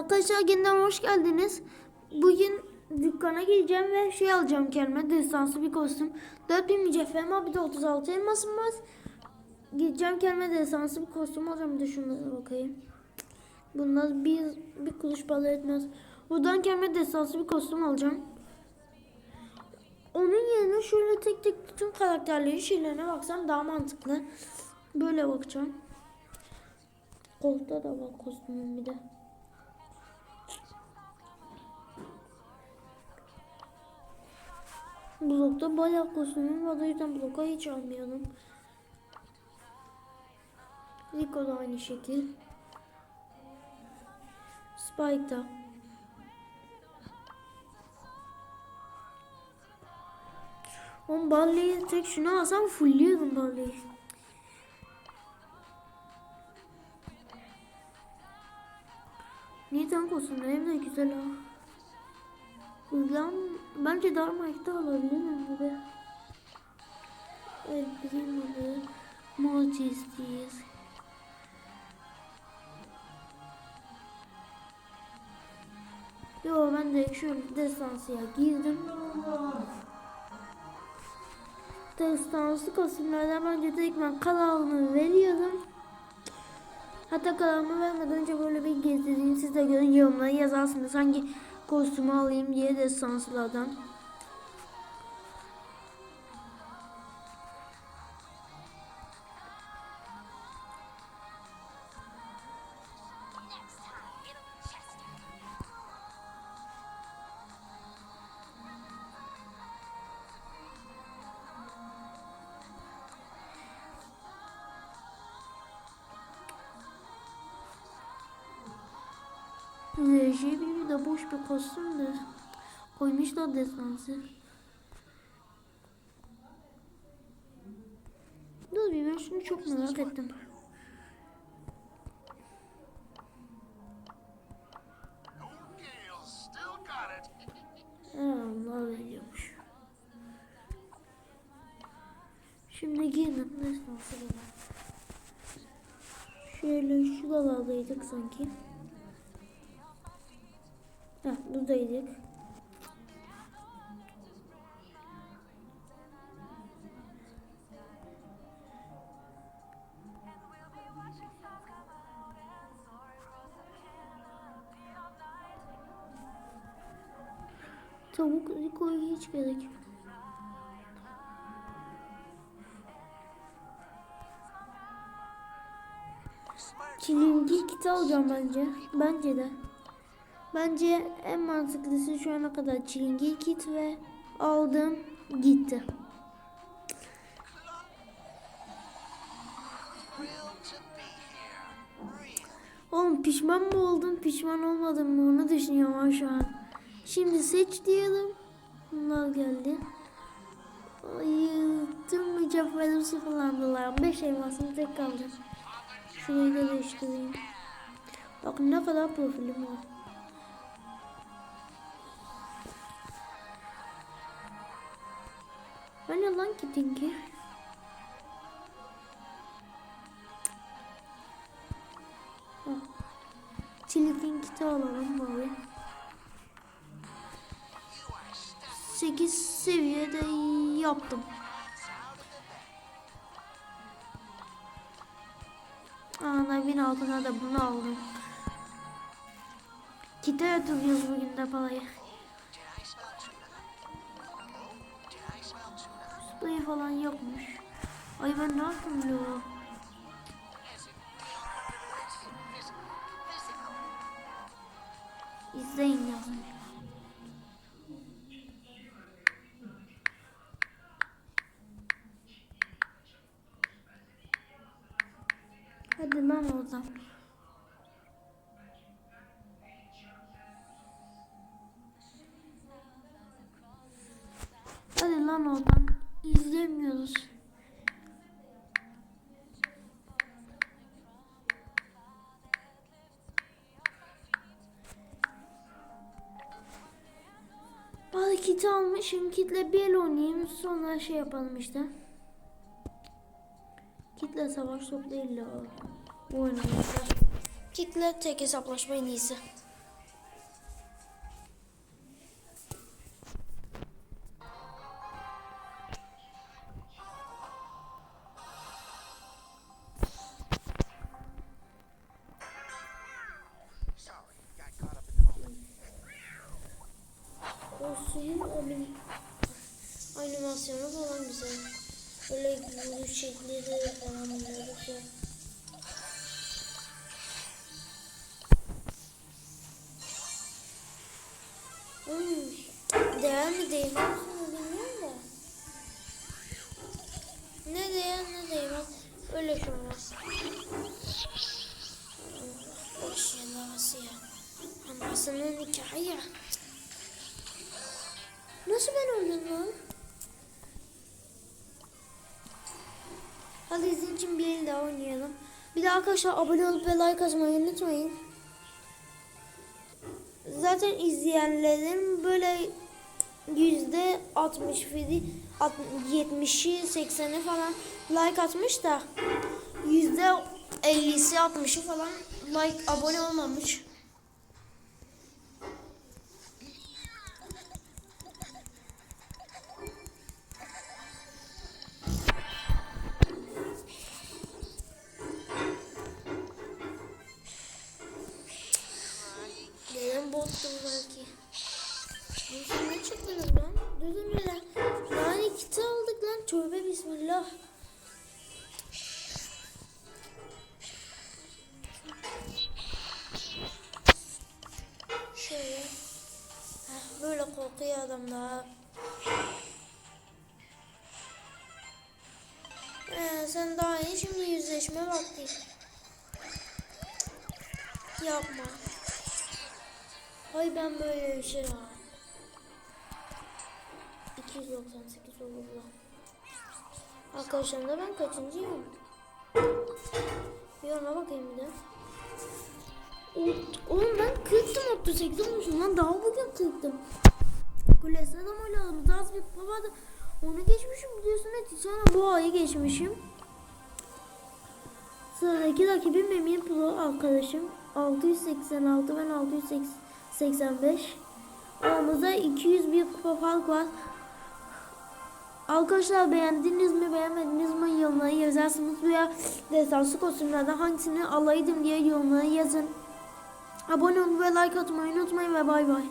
Arkadaşlar yeniden hoş geldiniz. Bugün dükkana gireceğim ve şey alacağım kendime destansı bir kostüm. 4000 mücevherim var bir de 36 elmasım var. Gideceğim kendime destansı bir kostüm alacağım. Bir de şunlara bakayım. Bunlar bir, bir kuruş para etmez. Buradan kendime destansı bir kostüm alacağım. Onun yerine şöyle tek tek bütün karakterlerin şeylerine baksam daha mantıklı. Böyle bakacağım. Kolda da var kostümüm bir de. Blokta bayağı kostümüm var o yüzden bloka hiç almıyorum. Rico da aynı şekil. Spike da. On Barley'i tek şunu alsam fullliyorum Barley'i. Niye tank olsun? Hem de güzel ha. Ulan bence Darmike'da alabilirim gibi. Evet bizim adı Mortis'teyiz. Yo ben de şöyle destansıya girdim. Destansı kostümlerden bence direkt ben kanalımı veriyorum. Hatta kanalımı vermeden önce böyle bir gezdireyim. Siz de görün yorumlara yazarsınız hangi kostümü alayım diye destansılardan. RGB de boş bir kostümdür. Koymuşlar destansı. Dur bir ben şunu çok merak ettim. Allah veriyormuş. Şimdi girdim destansı. Şöyle şuralardaydık sanki. Ha buradaydık. Tavuk Rico'ya hiç gerek yok. Çilingir kiti alacağım bence. Bence de. Bence en mantıklısı şu ana kadar çilingir kit ve aldım gitti. Oğlum pişman mı oldum pişman olmadım mı onu düşünüyorum şu an. Şimdi seç diyelim. Bunlar geldi. Tüm mücevherleri sıfırlandılar. 5 elmasım tek kaldı. Şurayı da değiştireyim. Bak ne kadar profilim var. Hani lan ki? Çilikin kiti alalım bari. 8 seviyede yaptım. Ana bin altına da bunu aldım. Kite yatırıyoruz bugün de parayı. Sprey falan yokmuş. Ay ben ne yaptım ya? İzleyin yazmış. Hadi lan oradan. İzlemiyoruz. Bari kiti almışım. Kitle bir el oynayayım. Sonra şey yapalım işte. Kitle savaş top. Bu oynamışlar. Kitle tek hesaplaşma en iyisi. animasyonu falan güzel. Böyle vuruş şekilleri falan biliyoruz ya. Hmm. Değer mi değil mi? Hadi izin için bir el daha oynayalım. Bir de arkadaşlar abone olup ve like atmayı unutmayın. Zaten izleyenlerin böyle yüzde 60 fidi 70'i 80'i falan like atmış da yüzde 50'si 60'ı falan like abone olmamış. Ee, sen daha iyi şimdi yüzleşme vakti. Yapma. Ay ben böyle bir şey var. 298 olur lan. Arkadaşlar da ben kaçıncıyım? Bir ona bakayım bir de. Oğlum ben 40'tım 38 olmuşum lan daha bugün 40'tım. Öyle aldım. Daha bir baba da onu geçmişim biliyorsun et. Sonra bu ayı geçmişim. Sıradaki rakibim Memir Pro arkadaşım. 686 ben 685. Aramızda 201 kupa fark var. Arkadaşlar beğendiniz mi beğenmediniz mi yorumlara yazarsınız veya destansı kostümlerden hangisini alaydım diye yorumlara yazın. Abone olmayı ve like atmayı unutmayın ve bay bay.